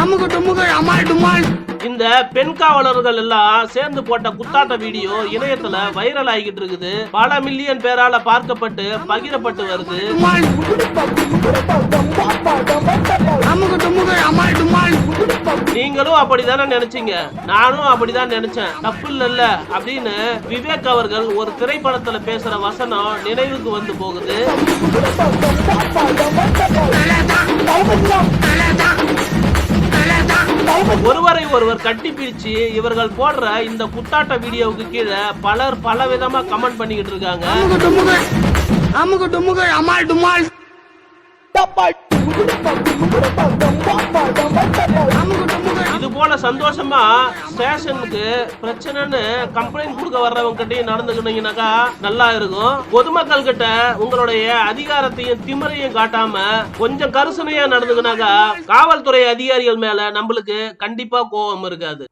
அமுகு டுமுகு அமால் டுமால் இந்த பெண் காவலர்கள் எல்லாம் சேர்ந்து போட்ட குத்தாட்ட வீடியோ இணையத்துல வைரல் ஆகிட்டு இருக்குது. பல மில்லியன் பேரால பார்க்கப்பட்டு பகிரப்பட்டு வருது. நீங்களும் அப்படிதானே நினைச்சீங்க? நானும் அப்படிதான் நினைச்சேன். தப்பு இல்ல அப்படின்னு விவேக் அவர்கள் ஒரு திரைப்படத்துல பேசுற வசனம் நினைவுக்கு வந்து போகுது. ஒருவரை ஒருவர் கட்டி பிரிச்சு இவர்கள் போடுற இந்த குத்தாட்ட வீடியோவுக்கு கீழே பலர் பல விதமா கமெண்ட் பண்ணிக்கிட்டு இருக்காங்க. அமுகு டுமுகு. அமுகு டுமுகு. அமால் டுமால். அமுகு சந்தோஷமா ஸ்டேஷனுக்கு பிரச்சனைன்னு கம்ப்ளைண்ட் கொடுக்க வர்றவங்க கிட்டயும் நடந்துக்கிட்டீங்கன்னாக்கா நல்லா இருக்கும். பொதுமக்கள் கிட்ட உங்களுடைய அதிகாரத்தையும் திமறையும் காட்டாம கொஞ்சம் கருசனையா நடந்துக்கினாக்கா காவல்துறை அதிகாரிகள் மேல நம்மளுக்கு கண்டிப்பா கோபம் இருக்காது.